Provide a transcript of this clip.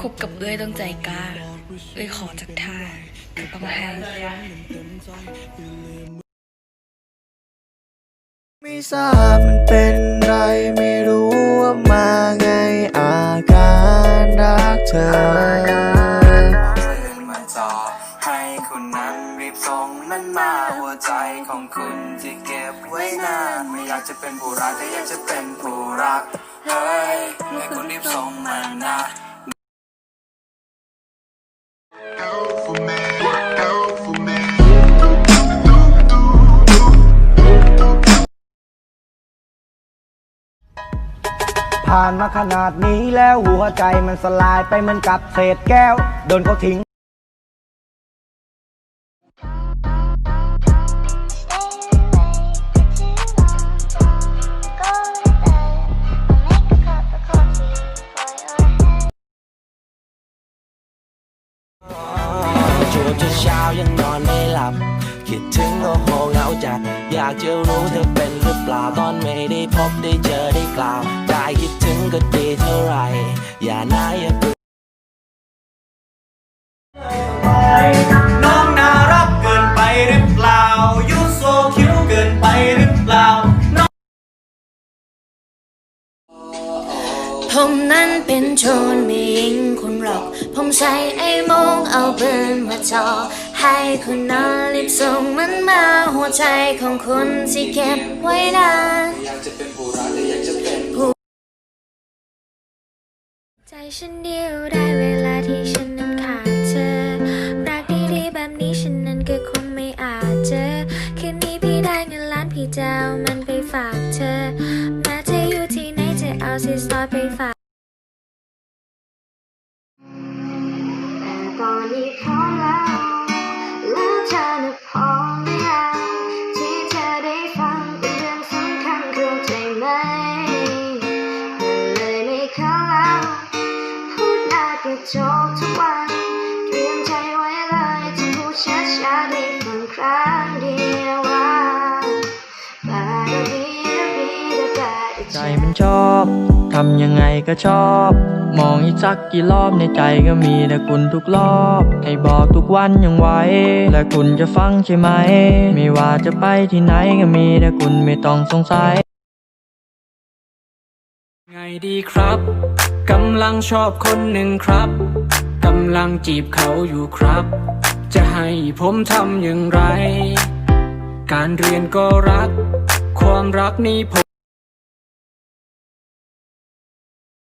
คบกับเอ้ยต้องใจกล้า เอ้ยขอจากท่าก็ต้องให้ไม่ทราบมันเป็นไรไม่รู้ว่ามาไงอาการรักเธอมาจอให้คุณนั้นรีบส่งมันมาหัวใจของคุณที่เก็บไว้นานไม่อยากจะเป็นผู้รักแต่อยากจะเป็นผู้รักเฮ้ยให้คุณรีบส่งมันนะานมาขนาดนี้แล้วหัวใจมันสลายไปเหมือนกับเศษแก้ว โดนเขาทิ้ง จวบจนเช้ายังนอนไม่หลับ คิดถึงโอ้โหเหงาจัด อยากจะรู้เธอเป็นหรือเปล่าตอนไม่ได้พบได้เจอได้กล่าวได้คิดถึงก็ดีเท่าไหรอย่าน่าอย่าเบื่อน้องน่ารักเกินไปหรือเปล่ายูโซคิ้วเกินไปหรือเปล่าผมนั้นเป็นโจรไม่ยิงคุณหรอก ผมใช้ไอ้โมงเอาปืนมา จอ ให้คุณนั้นรีบส่งมันมาหัวใจของคุณที่เก็บไว้นานอยากจะเป็นผู้รักแต่อยากจะเป็นใจฉันเดียวได้เวลาที่ฉันนั้นขาดเธอ รักดีๆแบบนี้ฉันนั้นก็คงไม่อาจเจอ คืนนี้พี่ได้เงินล้านพี่จะเอามันไปฝากเธอแม้จะอยู่ที่ไหนจะเอาสิสตอร์ไปฝาก นี้พอแล้ว แล้วเธอน่ะพอหรือยังที่เธอได้ฟังเป็นเรื่องสำคัญเข้าใจไหมมันเลยไม่เข้าแล้ว พูดหน้ากระจกทุกวัน เตรียมใจไว้เลยจะพูดช้าๆได้ฟังครั้งเดียวว่าบาดบีดาบีดาบาดใจมันชอบ ทำยังไงก็ชอบ มองอีกสักกี่รอบในใจก็มีแต่คุณทุกรอบ ให้บอกทุกวันยังไหวและคุณจะฟังใช่ไหม ไม่ว่าจะไปที่ไหนก็มีแต่คุณไม่ต้องสงสัย ไงดีครับกำลังชอบคนหนึ่งครับกำลังจีบเขาอยู่ครับ จะให้ผมทำอย่างไร การเรียนก็รัก ความรักนี้ผม